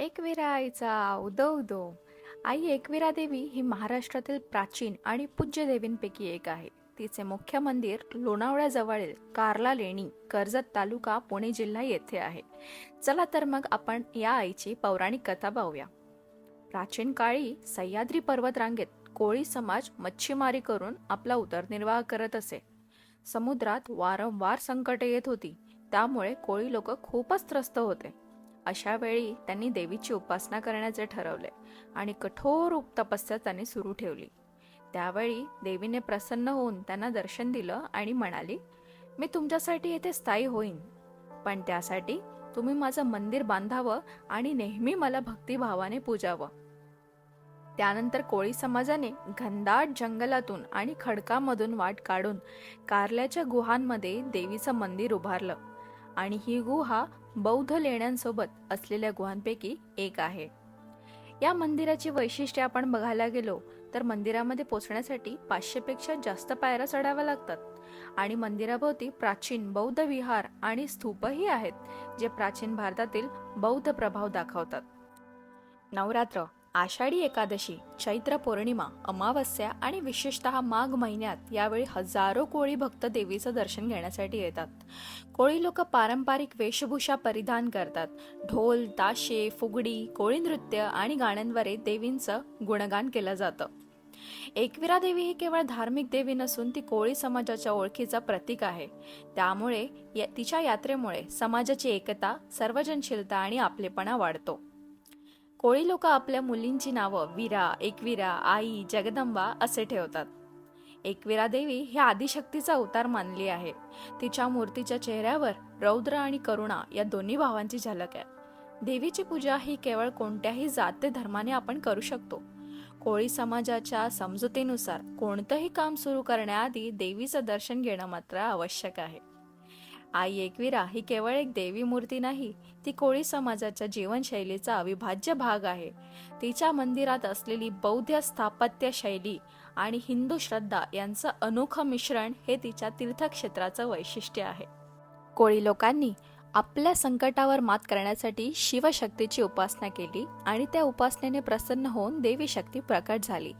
एकविरा आईचा उदो उदो आई एकविरा देवी ही महाराष्ट्रातील प्राचीन आणि पूज्य देवींपैकी एक आहे. तिचे मुख्य मंदिर लोणावळ्याजवळील कार्ला लेणी कर्जत तालुका पुणे जिल्हा येथे आहे. चला तर मग आपण या आईची पौराणिक कथा पाहूया. प्राचीन काळी सह्याद्री पर्वतरांगेत कोळी समाज मच्छीमारी करून आपला उदरनिर्वाह करत असे. समुद्रात वारंवार संकटे येत होती. त्यामुळे कोळी लोक खूपच त्रस्त होते. अशा वेळी त्यांनी देवीची उपासना करण्याचे ठरवले आणि कठोर उप तपस्या त्यांनी सुरू ठेवली. त्यावेळी देवीने प्रसन्न होऊन त्यांना दर्शन दिलं आणि म्हणाली मी तुमच्यासाठी येथे स्थायी होईन. पण त्यासाठी तुम्ही माझं मंदिर बांधावं आणि नेहमी मला भक्तिभावाने पूजावं. त्यानंतर कोळी समाजाने घनदाट जंगलातून आणि खडकामधून वाट काढून कारल्याच्या गुहांमध्ये देवीचं मंदिर उभारलं. आणि ही गुहा बौद्ध लेण्यांसोबत असलेल्या गुहांपैकी एक आहे. या मंदिराची वैशिष्ट्ये आपण बघायला गेलो तर मंदिरामध्ये पोचण्यासाठी पाचशेपेक्षा जास्त पायऱ्या चढाव्या लागतात. आणि मंदिराभोवती प्राचीन बौद्ध विहार आणि स्तूपही आहेत जे प्राचीन भारतातील बौद्ध प्रभाव दाखवतात. नवरात्र आषाढी एकादशी चैत्र पौर्णिमा अमावस्या आणि विशेषतः माघ महिन्यात यावेळी हजारो कोळी भक्त देवीचं दर्शन घेण्यासाठी येतात. कोळी लोक पारंपरिक वेशभूषा परिधान करतात. ढोल ताशे फुगडी कोळी नृत्य आणि गाण्यांद्वारे देवींचं गुणगान केलं जातं. एकविरा देवी ही केवळ धार्मिक देवी नसून ती कोळी समाजाच्या ओळखीचा प्रतीक आहे. त्यामुळे या- तिच्या यात्रेमुळे समाजाची एकता सर्वजनशीलता आणि आपलेपणा वाढतो. कोळी लोक आपल्या मुलींची नावं वीरा एकविरा आई जगदंबा असे ठेवतात. एकविरा देवी ही आदिशक्तीचा अवतार मानली आहे. तिच्या मूर्तीच्या चेहऱ्यावर रौद्र आणि करुणा या दोन्ही भावांची झलक आहे. देवीची पूजा ही केवळ कोणत्याही जाते धर्माने आपण करू शकतो. कोळी समाजाच्या समजुतीनुसार कोणतंही काम सुरू करण्याआधी देवीचं दर्शन घेणं मात्र आवश्यक आहे. आई एकविरा ही केवळ एक देवी मूर्ती नाही ती कोळी समाजाच्या जीवनशैलीचा अविभाज्य भाग आहे. तिच्या मंदिरात असलेली बौद्ध स्थापत्य शैली आणि हिंदू श्रद्धा यांचं अनोखं मिश्रण हे तिच्या तीर्थक्षेत्राचं वैशिष्ट्य आहे. कोळी लोकांनी आपल्या संकटावर मात करण्यासाठी शिवशक्तीची उपासना केली आणि त्या उपासनेने प्रसन्न होऊन देवी शक्ती प्रकट झाली.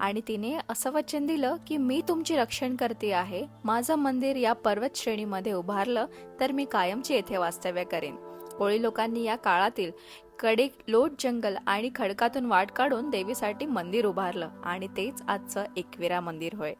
आणि तिने असं वचन दिलं की मी तुमची रक्षण करते आहे. माझं मंदिर या पर्वत श्रेणीमध्ये उभारलं तर मी कायमची येथे वास्तव्य करेन. कोळी लोकांनी या काळातील कडेक लोट जंगल आणि खडकातून वाट काढून देवीसाठी मंदिर उभारलं आणि तेच आजचं एकविरा मंदिर होय.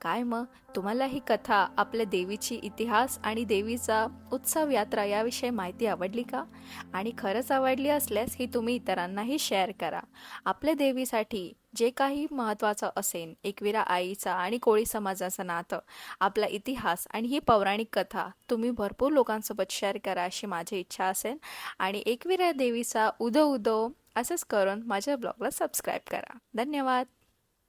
काय मग? तुम्हाला ही कथा आपल्या देवीची इतिहास आणि देवीचा उत्सव यात्रा याविषयी माहिती आवडली का? आणि खरंच आवडली असल्यास ही तुम्ही इतरांनाही शेअर करा. आपल्या देवीसाठी जे काही महत्त्वाचं असेल एकविरा आईचा आणि कोळी समाजाचं नातं आपला इतिहास आणि ही पौराणिक कथा तुम्ही भरपूर लोकांसोबत शेअर करा अशी माझी इच्छा असेल. आणि एकविरा देवीचा उदो उदो असंच करून माझ्या ब्लॉगला सबस्क्राईब करा. धन्यवाद!